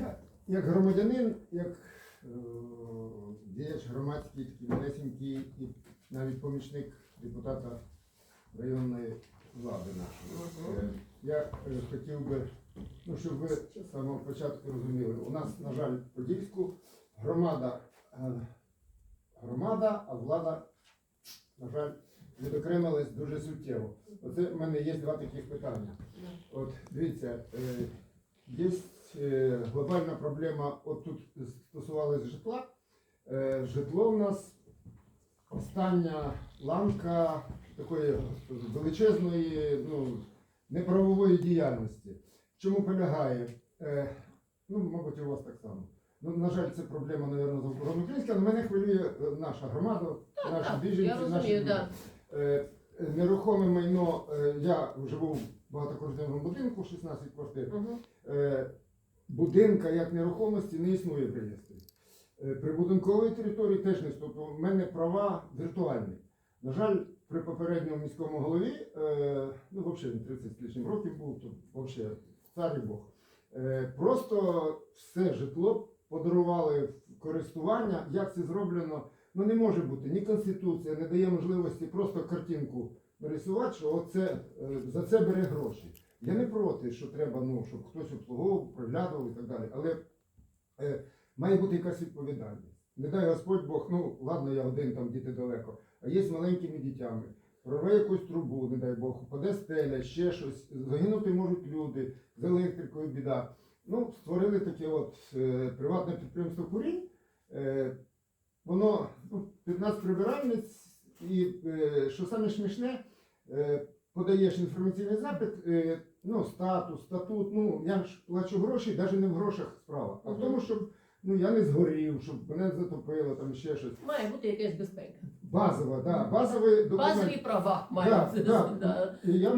Я, як громадянин, як е, діяч громадський, такий малесенький і навіть помічник депутата районної влади нашої. Е, Я е, хотів би, ну, щоб ви з самого початку розуміли, у нас, на жаль, в Подільську громада, громада, а влада, на жаль, відокремилась дуже суттєво. Оце в мене є два таких питання. От дивіться, є глобальна проблема, от тут стосувалось житла. Е, житло в нас остання ланка такої величезної ну, неправової діяльності. Чому полягає? Е, ну, мабуть, у вас так само. Ну, на жаль, це проблема, мабуть, загальноукраїнська, але мене хвилює е, наша громада, наші Так, біженці, я наші розумію, люди. так. Е, Нерухоме майно, е, я живу в багатоквартирному будинку, 16 квартир. Мгм. Будинка як нерухомості не існує в реєстрі. Е, Прибудинкової території теж не. Тобто в мене права віртуальні. На жаль, при попередньому міському голові, е, ну взагалі він 30 з лишнім років був, то взагалі і Бог. Е, Просто все житло подарували в користування. Як це зроблено? Ну не може бути. Ні конституція не дає можливості просто картинку нарисувати, що оце, за це бере гроші. Я не проти, що треба, ну, щоб хтось обслуговував, приглядував і так далі. Але е, має бути якась відповідальність. Не дай Господь Бог, ну ладно, я один там діти далеко, а є з маленькими дітями. Прорве якусь трубу, не дай Бог, упаде стеля, ще щось, загинути можуть люди, з електрикою біда. Ну, створили таке от е, приватне підприємство Курінь. Е, воно ну, 15 прибиральниць, і е, що саме смішне, е, подаєш інформаційний запит, е, ну, статус, статут, ну, я ж плачу гроші, навіть не в грошах справа, а в тому, щоб ну, я не згорів, щоб мене затопило, там ще щось. Має бути якась безпека. Базова, да, базовий документ. Базові права Да, мають. да. да. Я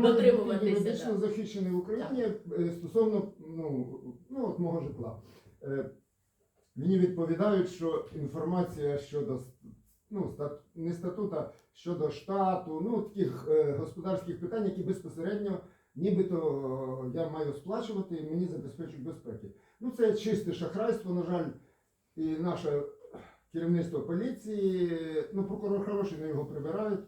юридично да. захищений в Україні е, стосовно ну, ну, от мого житла. Е, Мені відповідають, що інформація щодо ну, стат, не статута, щодо штату, ну таких е, господарських питань, які безпосередньо нібито е, я маю сплачувати і мені забезпечують безпеки. Ну це чисте шахрайство, на жаль, і наше керівництво поліції, ну прокурор хороший, але його прибирають.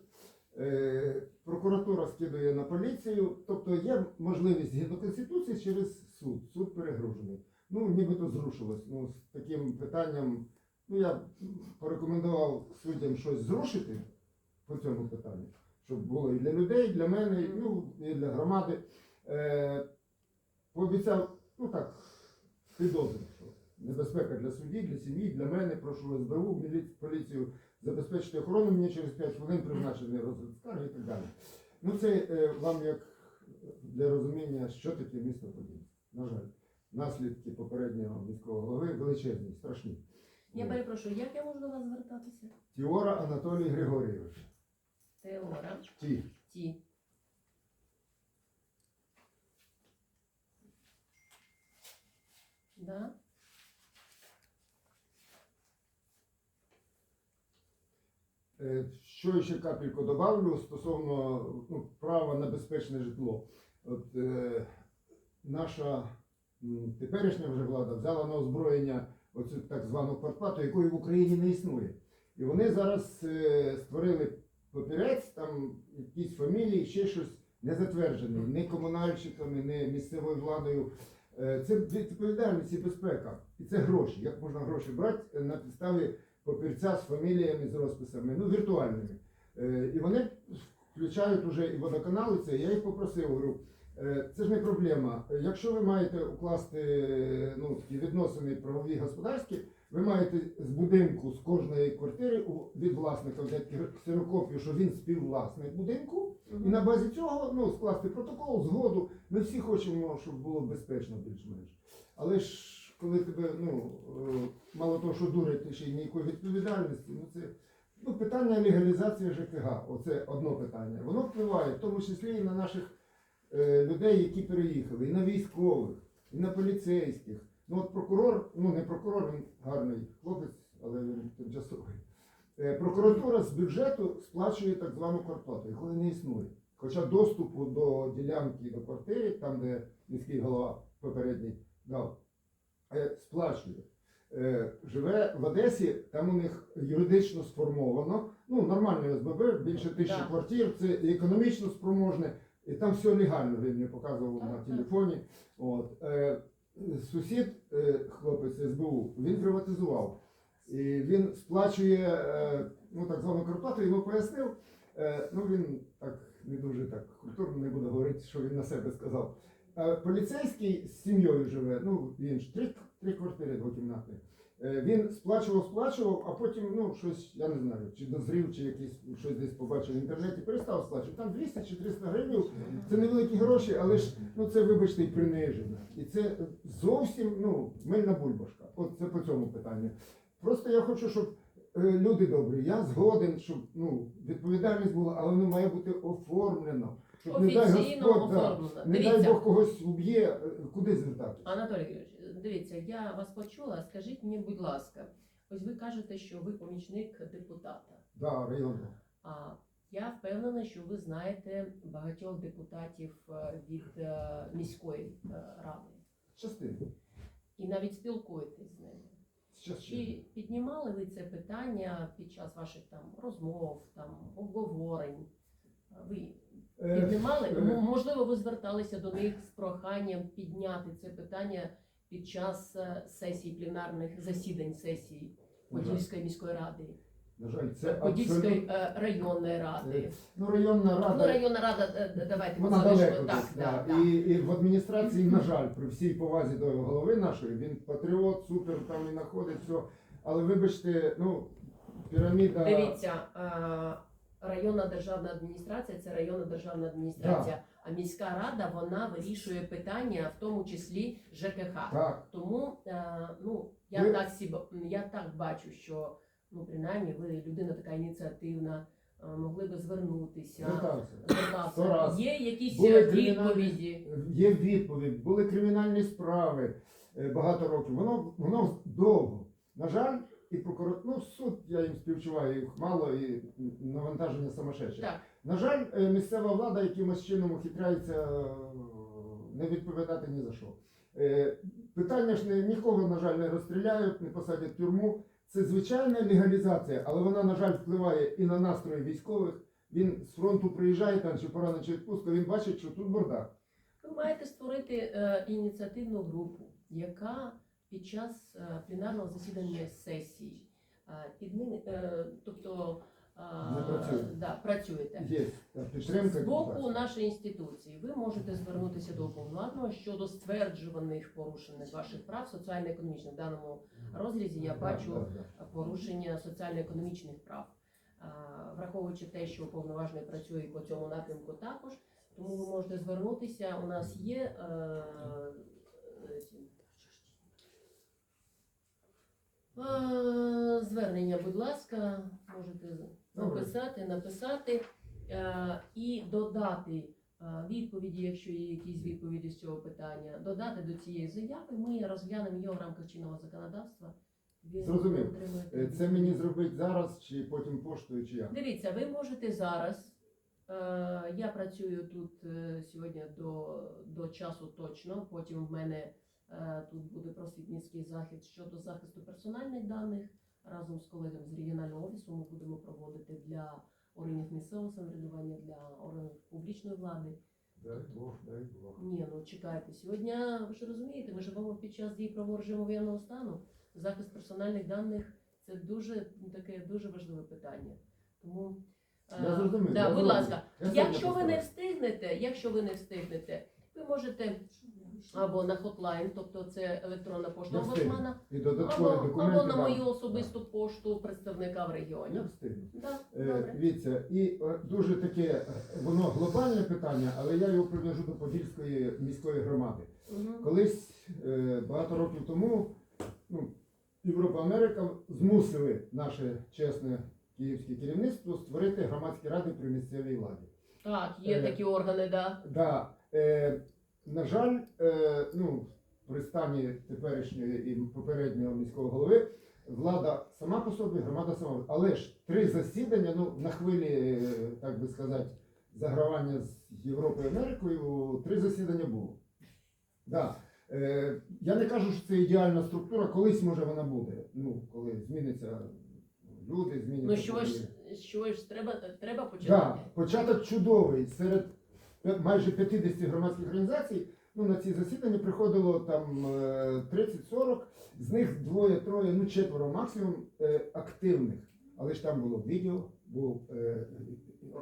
Е, Прокуратура скидує на поліцію, тобто є можливість згідно Конституції через суд. Суд перегружений. Ну, нібито зрушилось. Ну, з таким питанням, ну я порекомендував суддям щось зрушити по цьому питанню, щоб було і для людей, і для мене, і, ну, і для громади. Е, пообіцяв, ну так, підозрю, що небезпека для судді, для сім'ї, для мене, прошу СБУ, поліцію забезпечити охорону, мені через 5 хвилин призначений розгляд скарги і так далі. Ну це е, вам як для розуміння, що таке місто Подільськ. На жаль, наслідки попереднього міського голови величезні, страшні. Я перепрошую, як я можу до вас звертатися? Тіора Анатолій Григорійович. Теора. Ті. Ті. Да? Е, Що ще капельку добавлю стосовно ну, права на безпечне житло. От, е, наша м, теперішня вже влада взяла на озброєння оцю так звану квартплату, якої в Україні не існує. І вони зараз е, створили папірець, там якісь фамілії, ще щось не затверджений, ні комунальщиками, ні місцевою владою. Е, Це відповідальність і безпека. І це гроші. Як можна гроші брати на підставі папірця з фаміліями, з розписами, ну віртуальними. Е, І вони включають уже і водоканали це. Я їх попросив, говорю, е, це ж не проблема. Е, Якщо ви маєте укласти е, ну, такі відносини правові господарські, ви маєте з будинку з кожної квартири від власника взяти ксерокопію, що він співвласник будинку, і на базі цього ну, скласти протокол, згоду. Ми всі хочемо, щоб було безпечно більш-менш. Але ж коли тебе, ну, е, мало того, що дурять, ти ще й ніякої відповідальності, ну це ну, питання легалізації ЖКГ, оце одно питання. Воно впливає в тому числі і на наших е, людей, які переїхали, і на військових, і на поліцейських. Ну от прокурор, ну не прокурор, він гарний хлопець, але він тимчасовий. Е, Прокуратура з бюджету сплачує так звану квартплату, якої не існує. Хоча доступу до ділянки до квартири, там де міський голова попередній дав е, сплачує. Е, Живе в Одесі, там у них юридично сформовано, ну нормальне ОСББ, більше тисячі Так. квартир, це економічно спроможне, і там все легально, він мені показував на телефоні. От. Сусід, е, хлопець СБУ, він приватизував. І він сплачує е, ну, так звану Карпату, йому пояснив. Е, ну він так не дуже так культурно не буде говорити, що він на себе сказав. Поліцейський з сім'єю живе, ну він ж три, три квартири двокімнатні. Е, він сплачував, сплачував, а потім ну щось, я не знаю, чи дозрів, чи якийсь щось десь побачив в інтернеті, перестав сплачувати. Там 200 чи 300 гривень, це невеликі гроші, але ж ну це вибачте і приниження. І це зовсім ну мильна бульбашка. От це по цьому питанню. Просто я хочу, щоб е, люди добрі, я згоден, щоб ну відповідальність була, але воно має бути оформлено. Щоб не дай Господь, оформлено. не дай Бог когось уб'є, е, куди звертатися? Анатолій Юрійович, дивіться, я вас почула. Скажіть мені, будь ласка, ось ви кажете, що ви помічник депутата. Да, районно. А я впевнена, що ви знаєте багатьох депутатів е, від е, міської е, ради Частина. і навіть спілкуєтесь з ними. Чи піднімали ви це питання під час ваших там розмов, там обговорень? Ви піднімали? Можливо, ви зверталися до них з проханням підняти це питання під час е, сесій пленарних засідань сесії Подільської міської ради, На жаль, це Подільської абсолютно. е, районної ради. Е, Ну, районна рада. Ну, районна рада, давайте Вона далеко Так, десь, так, да. так. І, і в адміністрації, на жаль, при всій повазі до голови нашої, він патріот, супер, там і знаходить все. Але вибачте, ну, піраміда. Дивіться, е, районна державна адміністрація це районна державна адміністрація, а міська рада вона вирішує питання, в тому числі ЖКХ. Так, Тому е, ну я Ви- так сіб, я так бачу, що ну принаймні ви людина така ініціативна, е, могли би звернутися. звертався. Сто раз. Є якісь Були е, кримінальні- відповіді. Є відповідь, були кримінальні справи е, багато років. Воно, воно довго. На жаль, і прокурор, ну, суд, я їм співчуваю, їх мало і навантаження самошедше. Так. На жаль, е, місцева влада якимось чином ухитряється е, не відповідати ні за що. Е, Питання ж не, нікого, на жаль, не розстріляють, не посадять в тюрму. Це звичайна легалізація, але вона, на жаль, впливає і на настрої військових. Він з фронту приїжджає там чи пора чи відпустка, він бачить, що тут бардак. Ви маєте створити е, ініціативну групу, яка під час е, пленарного засідання сесії е, під ними, е, тобто працює. да, працюєте. Є підтримка. З боку нашої інституції ви можете звернутися до уповноваженого щодо стверджуваних порушених ваших прав соціально-економічних. В даному розрізі я бачу порушення соціально-економічних прав. Враховуючи те, що уповноважений працює по цьому напрямку також, тому ви можете звернутися. У нас є е, е, ці- Е, звернення, будь ласка, можете написати, написати е, і додати е, відповіді, якщо є якісь відповіді з цього питання, додати до цієї заяви. Ми розглянемо його в рамках чинного законодавства. Зрозумів. Е, Це мені зробити зараз, чи потім поштою, чи як? Дивіться, ви можете зараз. Я працюю тут сьогодні до, до часу точно. Потім в мене тут буде просвітницький захід щодо захисту персональних даних. Разом з колегами з регіонального офісу ми будемо проводити для органів місцевого самоврядування, для органів публічної влади. Дай Бог, дай Бог. Ні, ну чекайте. Сьогодні ви ж розумієте, ми живемо під час дії правового режиму воєнного стану. Захист персональних даних це дуже таке дуже важливе питання. Тому е, Я зрозумів, Да, я будь зрозумів. ласка, Я якщо ви не встигнете, якщо ви не встигнете, ви можете або на хотлайн, тобто це електронна пошта омбудсмана, І або, документи. або на вам. мою особисту пошту представника в регіоні. Встигну. Да, Е, добре. Дивіться, і е, дуже таке, е, воно глобальне питання, але я його прив'яжу до Подільської міської громади. Мгм. Колись е, багато років тому ну, Європа Америка змусили наше чесне київське керівництво створити громадські ради при місцевій владі. Так, є Е, такі органи, да. Да, е, на жаль, е, ну, при стані теперішньої і попереднього міського голови влада сама по собі, громада сама. Але ж три засідання, ну, на хвилі, е, так би сказати, загравання з Європою і Америкою, три засідання було. Да. Е, я не кажу, що це ідеальна структура, колись може вона буде. Ну, коли зміниться люди, зміняться. Ну що ж, що ж треба, треба Да, початок чудовий. Серед майже 50 громадських організацій ну, на ці засідання приходило там е, 30-40, з них двоє-троє, ну четверо максимум е, активних. Але ж там було відео, був е,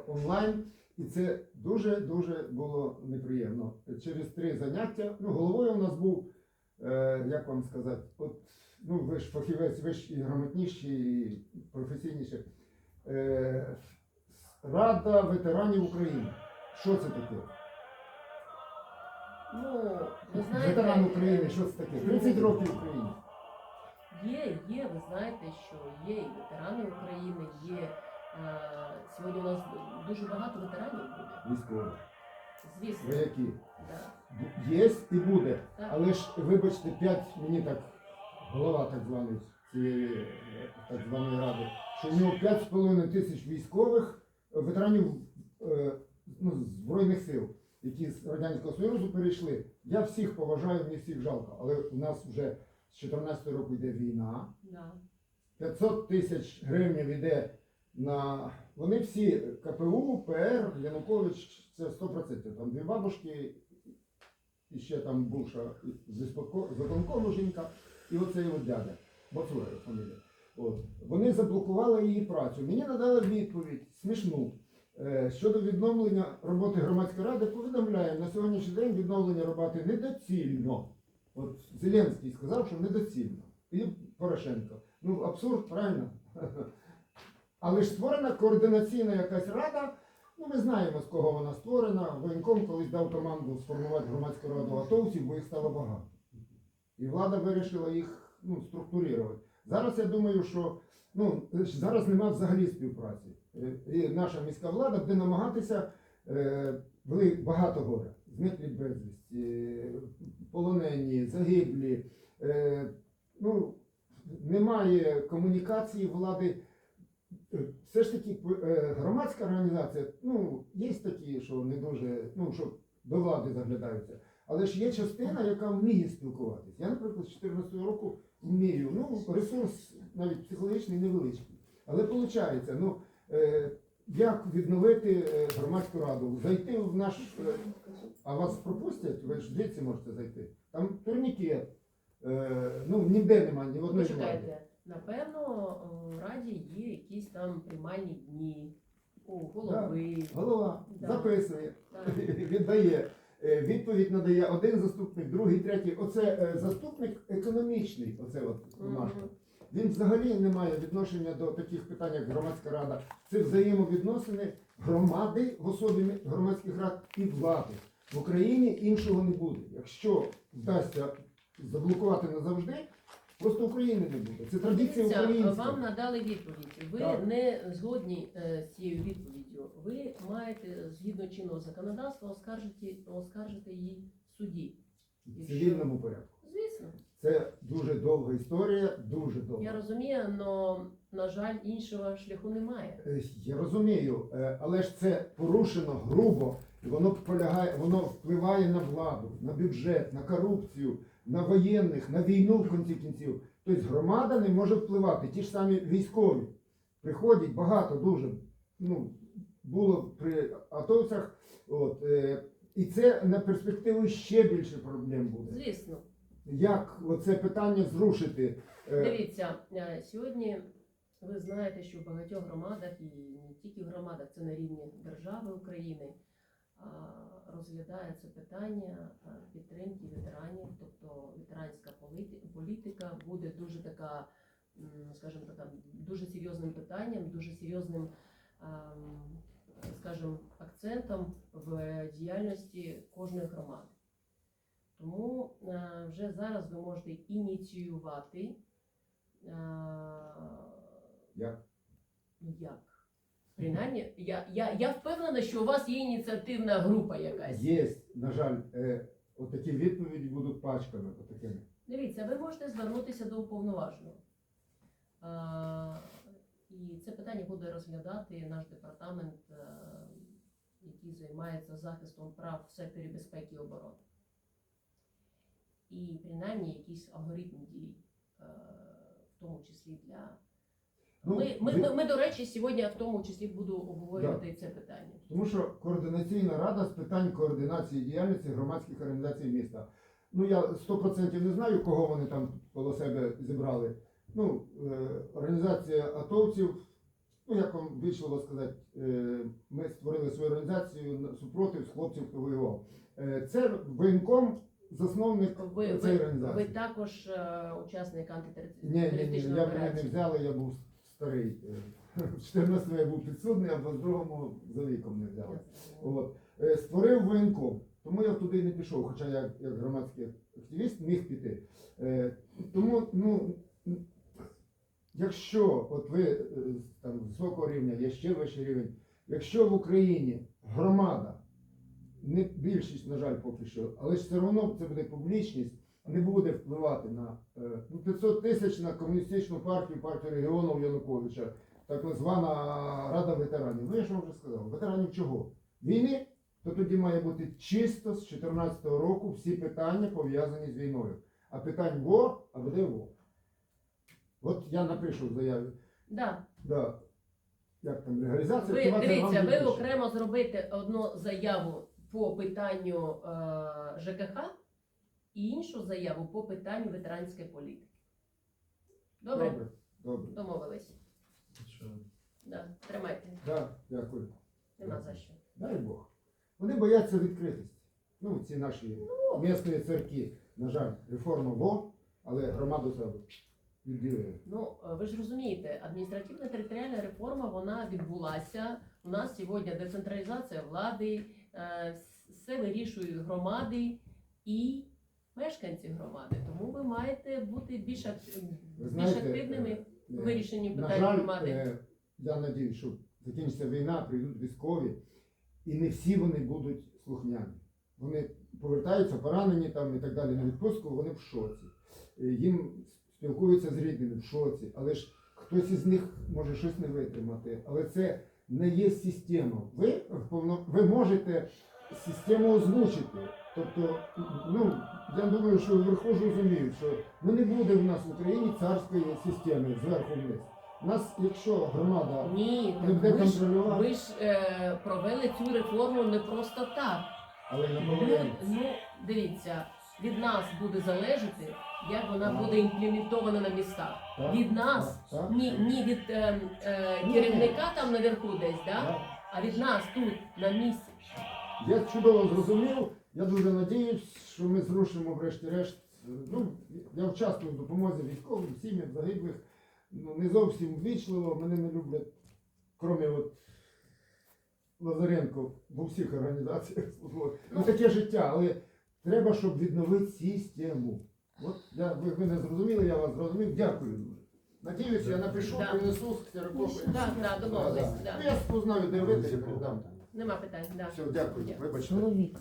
онлайн, і це дуже-дуже було неприємно. Через три заняття, ну, головою у нас був, е, як вам сказати, от, ну, ви ж фахівець, ви ж і грамотніші, і професійніші. Е, Рада ветеранів України. Що це таке? Ну, ви знаєте, Ветеран України, що це таке? 30 років Україні. Є, є, ви знаєте, що є і ветерани України, є. Е, сьогодні у нас дуже багато ветеранів буде. Військові. Звісно. Вояки. Да. Є і буде. Так. Але ж, вибачте, 5 мені так голова так званий цієї е, так званої ради, що в нього 5,5 тисяч військових е, ветеранів е, ну, Збройних сил, які з Радянського Союзу перейшли. Я всіх поважаю, мені всіх жалко, але у нас вже з 14 року йде війна. 500 тисяч гривень йде на. Вони всі КПУ, ПР, Янукович, це 100%. Там дві бабушки, і ще там бувша з ісполко- жінка, і оцей от дядя, Бацура фамілія. От. Вони заблокували її працю. Мені надали відповідь смішну. Е, Щодо відновлення роботи громадської ради, повідомляємо, на сьогоднішній день відновлення роботи недоцільно. От Зеленський сказав, що недоцільно. І Порошенко. Ну, абсурд, правильно? Але ж створена координаційна якась рада. Ну, ми знаємо, з кого вона створена. Воєнком колись дав команду сформувати громадську раду атовців, бо їх стало багато. І влада вирішила їх ну, структурувати. Зараз я думаю, що ну, зараз нема взагалі співпраці. Е, І наша міська влада буде намагатися е, вели багато горя. Зниклі безвісті, е, полонені, загиблі. Е, ну, немає комунікації влади. Е, Все ж таки е, громадська організація, ну, є такі, що не дуже, ну, що до влади заглядаються. Але ж є частина, яка вміє спілкуватися. Я, наприклад, з 14 року вмію. Ну, ресурс навіть психологічний невеличкий. Але виходить, ну, е, як відновити е, громадську раду? Зайти в наш. е, а вас пропустять, ви ж звідси можете зайти. Там турнікет. Е, ну, ніде немає, ні в одної. Почекайте, напевно, в раді є якісь там приймальні дні у голови. Голова Да. записує, Так. віддає. Е, Відповідь надає один заступник, другий, третій. Оце е, заступник економічний. Оце от Мгм. Він взагалі не має відношення до таких питань, як громадська рада. Це взаємовідносини громади в особі громадських рад і влади. В Україні іншого не буде. Якщо вдасться заблокувати назавжди, просто України не буде. Це традиція українська. вам надали відповідь. Ви Так. не згодні е, з цією відповіддю. Ви маєте згідно чинного законодавства оскаржити, оскаржити її в суді. В цивільному порядку. Це дуже довга історія, дуже довга. я розумію, але на жаль, іншого шляху немає. Е, Я розумію, е, але ж це порушено грубо, і воно полягає, воно впливає на владу, на бюджет, на корупцію, на воєнних, на війну в кінці кінців. Тобто громада не може впливати. Ті ж самі військові приходять багато дуже. Ну, було при атовцях, от, е, і це на перспективу ще більше проблем буде. Звісно, Як оце питання зрушити? Е, дивіться е, сьогодні. Ви знаєте, що в багатьох громадах і не тільки в громадах, це на рівні держави України розглядається питання підтримки ветеранів, тобто ветеранська політика буде дуже така, скажімо така, дуже серйозним питанням, дуже серйозним, скажімо, акцентом в діяльності кожної громади. Тому е, вже зараз ви можете ініціювати. е, Як? Ну як? Принаймні, я, я, я впевнена, що у вас є ініціативна група якась. Є, на жаль, е, отакі відповіді будуть пачками. Отакими. Дивіться, ви можете звернутися до уповноваженого. А, і це питання буде розглядати наш департамент, е, який займається захистом прав в секторі безпеки і оборони. І принаймні якийсь алгоритм дій, е, в тому числі для. Ну, ми, ми, ми, ми, до речі, сьогодні в тому числі буду обговорювати це питання. Тому що координаційна рада з питань координації діяльності громадських організацій міста. Ну я 100% не знаю, кого вони там коло себе зібрали. Ну, е, організація атовців, ну як вам вийшло сказати, е, ми створили свою організацію супротив хлопців, хто воював. Е, це воєнком, засновник Ви, цієї ви, організації. ви також е, учасник Ні, ні, ні, антитерористичної я мене не операції. взяли, я був старий. Е, В 14-му я був підсудний, а в 22-му за віком не взяли. От. Е, Створив воєнком, тому я туди не пішов, хоча я як громадський активіст міг піти. Е, Тому, ну, м, якщо от ви е, з там, з високого рівня, є ще вищий рівень, якщо в Україні громада, не більшість, на жаль, поки що, але ж все одно це буде публічність, не буде впливати на е, ну, 500 тисяч на комуністичну партію, партію регіону Януковича, так звана Рада ветеранів. Ну я ж вам вже сказав, ветеранів чого? Війни? То тоді має бути чисто з 2014 року всі питання пов'язані з війною. А питань ВО, а буде ВО. От я напишу в заяві. Да. Да. Як там легалізація? Ви активація дивіться, ви вирішить. окремо зробите одну заяву по питанню е, ЖКХ і іншу заяву по питанню ветеранської політики. Добре? Добре. Добре. Домовились. Що? Да. Тримайте. Да, дякую. Нема за що. Дай Бог. Вони бояться відкритості. Ну, ці наші Ну. місцеві церкви, на жаль, реформа ВО, але громаду відділили. Ну, е, ви ж розумієте, адміністративна територіальна реформа вона відбулася. У нас сьогодні децентралізація влади, все вирішують громади і мешканці громади. Тому ви маєте бути більш, більш активними е, в е, вирішенні На питань жаль, громади. е, я надіюсь, що закінчиться війна, прийдуть військові, і не всі вони будуть слухняні. Вони повертаються поранені там і так далі на відпустку, вони в шоці. Е, Їм спілкуються з рідними в шоці, але ж хтось із них може щось не витримати. Але це не є система. Ви, ви можете систему озвучити. Тобто, ну, я думаю, що вверху ж розуміють, що ну, не буде в нас в Україні царської системи зверху вниз. У нас, якщо громада Ні, не буде ви ж, контролювати, ви ж е, провели цю реформу не просто так. але Ну, наполовину. ну, дивіться, від нас буде залежати, як вона буде імплементована на містах. Від нас, ні, ні від е, е, керівника там наверху десь, да? А від нас тут, на місці. Я чудово зрозумів. Я дуже надіюсь, що ми зрушимо врешті-решт. Ну, я участвую в допомозі військовим, сім'ям загиблих. Ну, не зовсім ввічливо, мене не люблять, крім от Лазаренко в усіх організаціях. Ну, таке життя, але треба, щоб відновити систему. От я, ви мене зрозуміли, я вас зрозумів. Дякую дуже. Надіюсь, я напишу, Да. принесу ксерокопію. Так, так, домовились. Да, да. Да. Ну, Я спознаю, де ви, де передам. Нема питань. Да. Все, дякую. Дякую. Вибачте. Чоловіка.